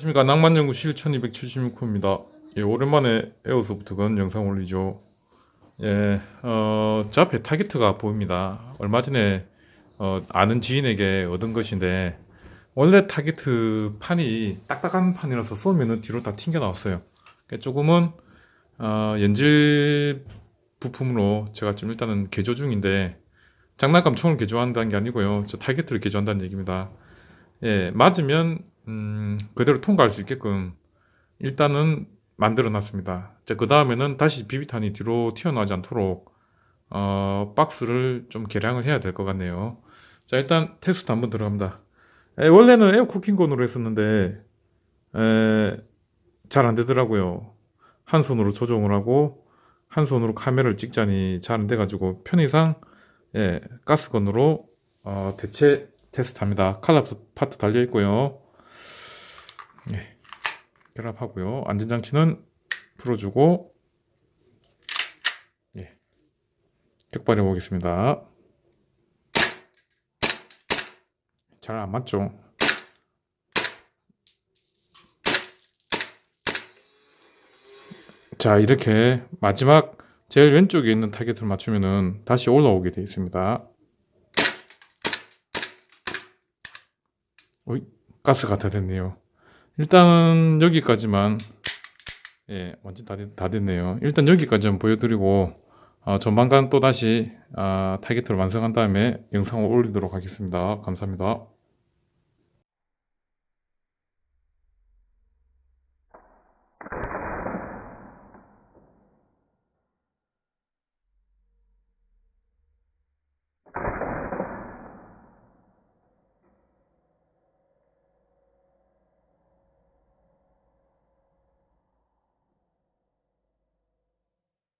안녕하십니까 낭만연구 실 1276호입니다. 예, 오랜만에 에어소프트 건 영상 올리죠. 예, 어, 저 앞에 타겟트가 보입니다. 얼마 전에 어, 아는 지인에게 얻은 것인데 원래 타겟트 판이 딱딱한 판이라서 쏘면은 뒤로 다 튕겨 나왔어요. 그러니까 조금은 어, 연질 부품으로 제가 좀 일단은 개조 중인데 장난감 총을 개조한다는 게 아니고요. 저 타겟트를 개조한다는 얘기입니다. 예, 맞으면 음, 그대로 통과할 수 있게끔 일단은 만들어 놨습니다. 그 다음에는 다시 비비탄이 뒤로 튀어나오지 않도록 어, 박스를 좀 개량을 해야 될 것 같네요. 자, 일단 테스트 한번 들어갑니다. 에, 원래는 에어 쿠킹건으로 했었는데 잘 안 되더라고요. 한 손으로 조종을 하고 한 손으로 카메라를 찍자니 잘 안 돼가지고 편의상 예, 가스건으로 어, 대체 테스트합니다. 칼라 파트 달려 있고요. 예, 결합하고요. 안전장치는 풀어주고 예, 격발해 보겠습니다. 잘 안 맞죠? 자, 이렇게 마지막 제일 왼쪽에 있는 타겟을 맞추면은 다시 올라오게 되어 있습니다. 어이, 가스가 다 됐네요. 일단 여기까지만 예, 완전 다, 됐, 다 됐네요. 일단 여기까지만 보여드리고 어, 전반간 또 다시 아, 타겟을 완성한 다음에 영상을 올리도록 하겠습니다. 감사합니다.